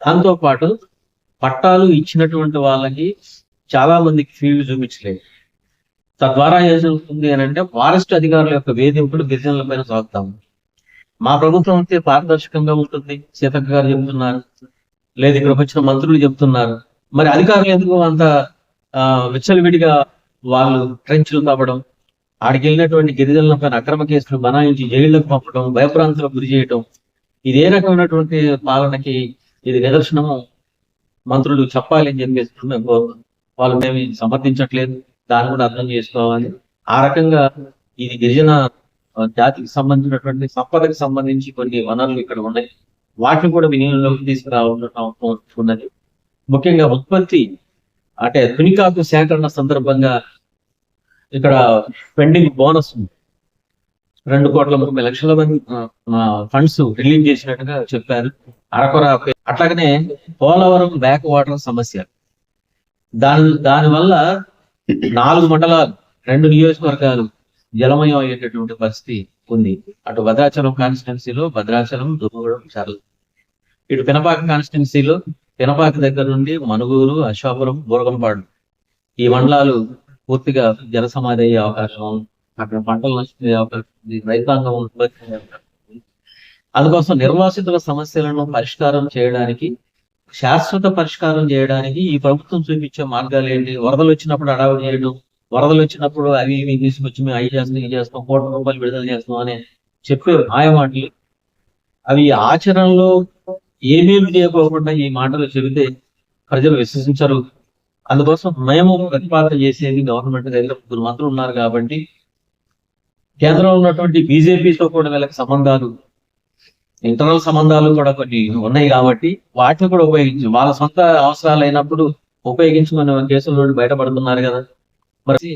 దాంతో పాటు పట్టాలు ఇచ్చినటువంటి వాళ్ళకి చాలా మందికి ఫీల్డ్ చూపించలేదు. తద్వారా ఏం జరుగుతుంది అని అంటే ఫారెస్ట్ అధికారుల యొక్క వేధింపులు గిరిజనుల పైన సాగుతాము మా ప్రభుత్వం అయితే పారదర్శకంగా ఉంటుంది. సీతక్క గారు చెప్తున్నారు. లేదు ఇక్కడ వచ్చిన మంత్రులు చెప్తున్నారు. మరి అధికారులు ఎందుకు అంత ఆ, విచ్చలవిడిగా వాళ్ళు ట్రెంచ్లు తవ్వడం ఆడికి వెళ్ళినటువంటి గిరిజనుల పైన అక్రమ కేసులు బనాయించి జైళ్ళకు పంపడం భయప్రాంతాలకు గురి చేయడం ఇది ఏ రకమైనటువంటి పాలనకి ఇది నిదర్శనము మంత్రులు చెప్పాలి అని చెప్పేసి వాళ్ళు మేము సమర్థించట్లేదు. దాన్ని కూడా అర్థం చేసుకోవాలి. ఆ రకంగా ఇది గిరిజన జాతికి సంబంధించినటువంటి సంపదకి సంబంధించి కొన్ని వనరులు ఇక్కడ ఉన్నాయి. వాటిని కూడా వినియోగంలోకి తీసుకురావాల్సిన అవసరం ఉన్నది. ముఖ్యంగా ఉత్పత్తి అంటే తునికాకు సేకరణ సందర్భంగా ఇక్కడ పెండింగ్ బోనస్ రెండు కోట్ల ముప్పై లక్షల మంది ఫండ్స్ రిలీజ్ చేసినట్టుగా చెప్పారు. అరకొర అట్లాగనే పోలవరం బ్యాక్ వాటర్ సమస్య. దాని దాని వల్ల నాలుగు మండలాలు రెండు నియోజకవర్గాలు జలమయం అయ్యేటటువంటి పరిస్థితి ఉంది. అటు భద్రాచలం కాన్స్టిట్యున్సీలో భద్రాచలం దుమ్మగూడెం చర్ల. ఇటు పినపాక కాన్స్టిట్యున్సీలో పినపాక దగ్గర నుండి మనుగూరు అశోపురం బురగంపాడు. ఈ మండలాలు పూర్తిగా జల సమాధి అయ్యే అవకాశం అక్కడ పంటలు నష్టపోయే అవకాశం ఉంది. రైతాంగం ఉత్పత్తి అయ్యే అవకాశం ఉంది. అందుకోసం నిర్వాసితుల సమస్యలను పరిష్కారం చేయడానికి శాశ్వత పరిష్కారం చేయడానికి ఈ ప్రభుత్వం చూపించే మార్గాలు ఏంటి? వరదలు వచ్చినప్పుడు అడావులు చేయడం వరదలు వచ్చినప్పుడు అవి ఇవి తీసుకొచ్చి మేము అవి చేస్తాం ఇది చేస్తాం కోట్ల రూపాయలు విడుదల చేస్తాం అని చెప్పే మాయమాటలు. అవి ఆచరణలో ఏమేమి చేయకోకుండా ఈ మాటలు చెబితే ప్రజలు విశ్వసించరు. అందుకోసం మేము ప్రతిపాదన చేసేది గవర్నమెంట్ దగ్గర ముగ్గురు మంత్రులు ఉన్నారు కాబట్టి కేంద్రంలో ఉన్నటువంటి బీజేపీతో కూడా వీళ్ళకి సంబంధాలు ఇంటర్నల్ సంబంధాలు కూడా కొన్ని ఉన్నాయి కాబట్టి వాటిని కూడా ఉపయోగించు వాళ్ళ సొంత అవసరాలు అయినప్పుడు ఉపయోగించుకునే కేసుల నుండి బయటపడుతున్నారు కదా. మరి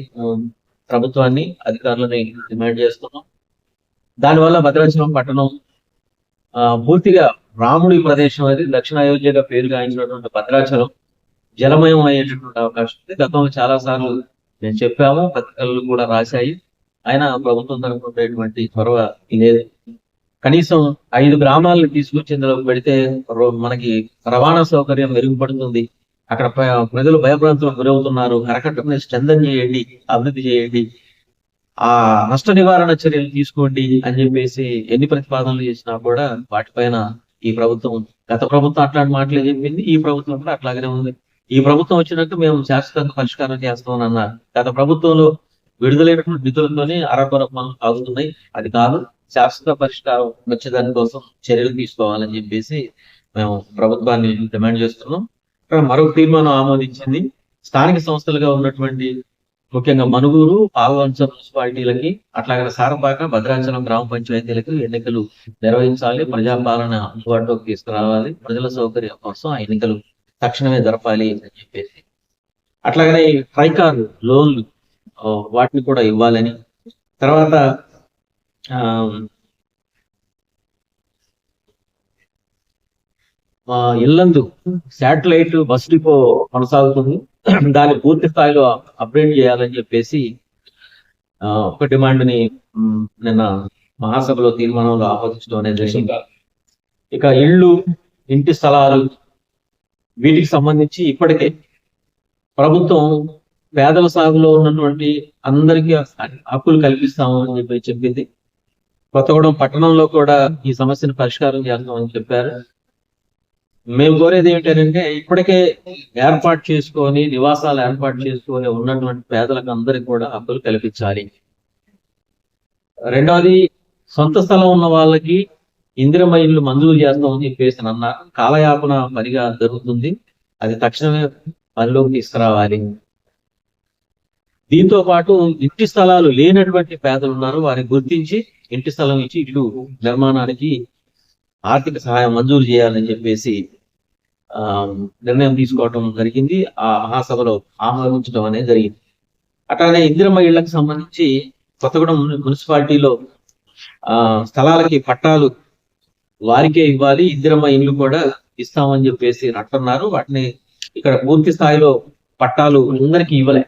ప్రభుత్వాన్ని అధికారులని డిమాండ్ చేస్తున్నాం. దానివల్ల భద్రాచలం పట్టణం ఆ, పూర్తిగా రాముడి ప్రదేశం అది దక్షిణ అయోధ్యగా పేరు గాయించినటువంటి భద్రాచలం జలమయం అయ్యేటటువంటి అవకాశం ఉంది. గతంలో చాలా సార్లు నేను చెప్పాము పత్రికలు కూడా రాశాయి. అయినా ప్రభుత్వం తరఫున ఉండేటువంటి చొరవ లేదు కనీసం ఐదు గ్రామాలను తీసుకొచ్చి ఇందులో పెడితే మనకి రవాణా సౌకర్యం మెరుగుపడుతుంది. అక్కడ ప్రజలు భయభ్రాంతులకు గురవుతున్నారు. అరకట్టుకుని స్ట్రెంథన్ చేయండి అభివృద్ధి చేయండి. ఆ నష్ట నివారణ చర్యలు తీసుకోండి అని చెప్పేసి ఎన్ని ప్రతిపాదనలు చేసినా కూడా వాటిపైన ఈ ప్రభుత్వం గత ప్రభుత్వం అట్లాంటి మాటలే చెప్పింది ఈ ప్రభుత్వం కూడా అట్లాగనే ఉంది. ఈ ప్రభుత్వం వచ్చినట్టు మేము శాశ్వతంగా పరిష్కారం చేస్తామని అన్నారు. గత ప్రభుత్వంలో విడుదలైనటువంటి నిధులతోనే అరకొర ఆగుతున్నాయి. అది కాదు శాశ్వత పరిష్కారం వచ్చేదాని కోసం చర్యలు తీసుకోవాలని చెప్పేసి మేము ప్రభుత్వాన్ని డిమాండ్ చేస్తున్నాం. ఇక్కడ మరొక తీర్మానం ఆమోదించింది. స్థానిక సంస్థలుగా ఉన్నటువంటి ముఖ్యంగా మనుగూరు పాల్వంచ మున్సిపాలిటీలకి అట్లాగే సారపాక భద్రాచలం గ్రామ పంచాయతీలకు ఎన్నికలు నిర్వహించాలి ప్రజాపాలన అందుబాటులోకి తీసుకురావాలి ప్రజల సౌకర్యం కోసం ఆ ఎన్నికలు తక్షణమే జరపాలి అని చెప్పేసి. అట్లాగనే ఈ ట్రైకార్ లోన్లు వాటిని కూడా ఇవ్వాలని. తర్వాత Um, Yellandu satellite bus depot కొనసాగుతుంది. దాన్ని పూర్తి స్థాయిలో అప్డేట్ చేయాలని చెప్పేసి ఒక డిమాండ్ని నిన్న మహాసభలో తీర్మానంలో ఆమోదించడం అనేది జరిగింది. ఇక ఇళ్ళు ఇంటి స్థలాలు వీటికి సంబంధించి ఇప్పటికే ప్రభుత్వం పేదల సాగులో ఉన్నటువంటి అందరికీ హక్కులు కల్పిస్తామని చెప్పి చెప్పింది. కొత్తగూడెం పట్టణంలో కూడా ఈ సమస్యను పరిష్కారం చేస్తామని చెప్పారు. మేము కోరేది ఏమిటంటే ఇప్పటికే ఏర్పాటు చేసుకొని నివాసాలు ఏర్పాటు చేసుకొని ఉన్నటువంటి పేదలకు అందరికి కూడా హక్కులు కల్పించాలి. రెండవది సొంత స్థలం ఉన్న వాళ్ళకి ఇందిరమ్మ ఇల్లు మంజూరు చేస్తామని చెప్పేసి నన్న కాలయాపన పనిగా జరుగుతుంది. అది తక్షణమే పనిలోకి తీసుకురావాలి. దీంతో పాటు ఇంటి స్థలాలు లేనటువంటి పేదలు ఉన్నారు. వారిని గుర్తించి ఇంటి స్థలం ఇచ్చి ఇల్లు నిర్మాణానికి ఆర్థిక సహాయం మంజూరు చేయాలని చెప్పేసి ఆ నిర్ణయం తీసుకోవటం జరిగింది. ఆ మహాసభలో ఆమోదించడం అనేది జరిగింది. అట్లానే ఇందిరమ్మ ఇళ్ళకు సంబంధించి కొత్తగూడెం మున్సిపాలిటీలో ఆ స్థలాలకి పట్టాలు వారికే ఇవ్వాలి. ఇందిరమ్మ ఇల్లు కూడా ఇస్తామని చెప్పేసి అంటున్నారు. వాటిని ఇక్కడ పూర్తి స్థాయిలో పట్టాలు అందరికీ ఇవ్వలే.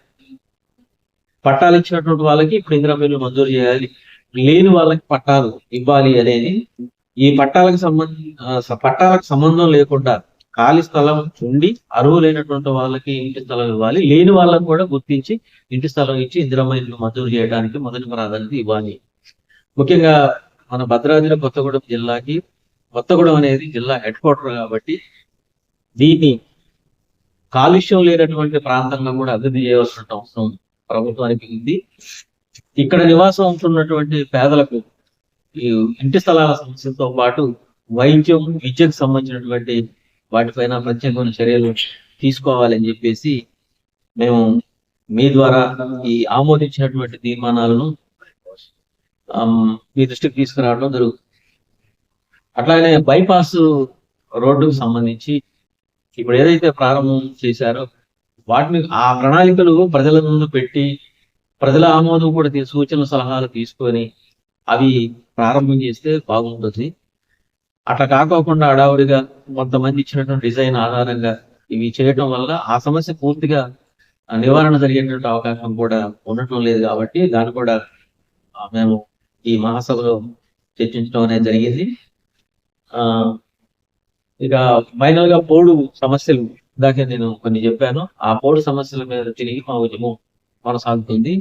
పట్టాలు ఇచ్చినటువంటి వాళ్ళకి ఇప్పుడు ఇందిరా ఇల్లు మంజూరు చేయాలి. లేని వాళ్ళకి పట్టాలు ఇవ్వాలి అనేది ఈ పట్టాలకు సంబంధ పట్టాలకు సంబంధం లేకుండా ఖాళీ స్థలం ఉండి అరువు లేనటువంటి వాళ్ళకి ఇంటి స్థలం ఇవ్వాలి. లేని వాళ్ళకు కూడా గుర్తించి ఇంటి స్థలం ఇచ్చి ఇందిరమ్మ ఇల్లు మంజూరు చేయడానికి మొదటి ప్రాధాన్యత ఇవ్వాలి. ముఖ్యంగా మన భద్రాద్రి కొత్తగూడెం జిల్లాకి కొత్తగూడెం అనేది జిల్లా హెడ్ క్వార్టర్ కాబట్టి దీన్ని కాలుష్యం లేనటువంటి ప్రాంతంగా కూడా అభివృద్ధి చేయవలసిన అవసరం ప్రభుత్వానికి ఉంది. ఇక్కడ నివాసం ఉంటున్నటువంటి పేదలకు ఈ ఇంటి స్థలాల సమస్యలతో పాటు వైద్యం విద్యకు సంబంధించినటువంటి వాటిపైన ప్రత్యేకమైన చర్యలు తీసుకోవాలని చెప్పేసి మేము మీ ద్వారా ఈ ఆమోదించినటువంటి తీర్మానాలను మీ దృష్టికి తీసుకురావడం జరుగుతుంది. అట్లానే బైపాస్ రోడ్డుకు సంబంధించి ఇప్పుడు ఏదైతే ప్రారంభం చేశారో వాటిని ఆ ప్రణాళికలు ప్రజల ముందు పెట్టి ప్రజల ఆమోదం కూడా తీ- సూచన సలహాలు తీసుకొని అవి ప్రారంభం చేస్తే బాగుంటుంది. అట్లా కాకోకుండా అడావుడిగా కొంతమంది ఇచ్చినటువంటి డిజైన్ ఆధారంగా ఇవి చేయటం వల్ల ఆ సమస్య పూర్తిగా నివారణ జరిగేటువంటి అవకాశం కూడా ఉండటం లేదు కాబట్టి దాన్ని కూడా మేము ఈ మహాసభలో చర్చించడం అనేది జరిగింది. ఆ ఇక ఫైనల్గా పోడు సమస్యలు ఇందాకే నేను కొన్ని చెప్పాను ఆ పోటు సమస్యల మీద తిరిగి మా ఉద్యమం కొనసాగుతుంది.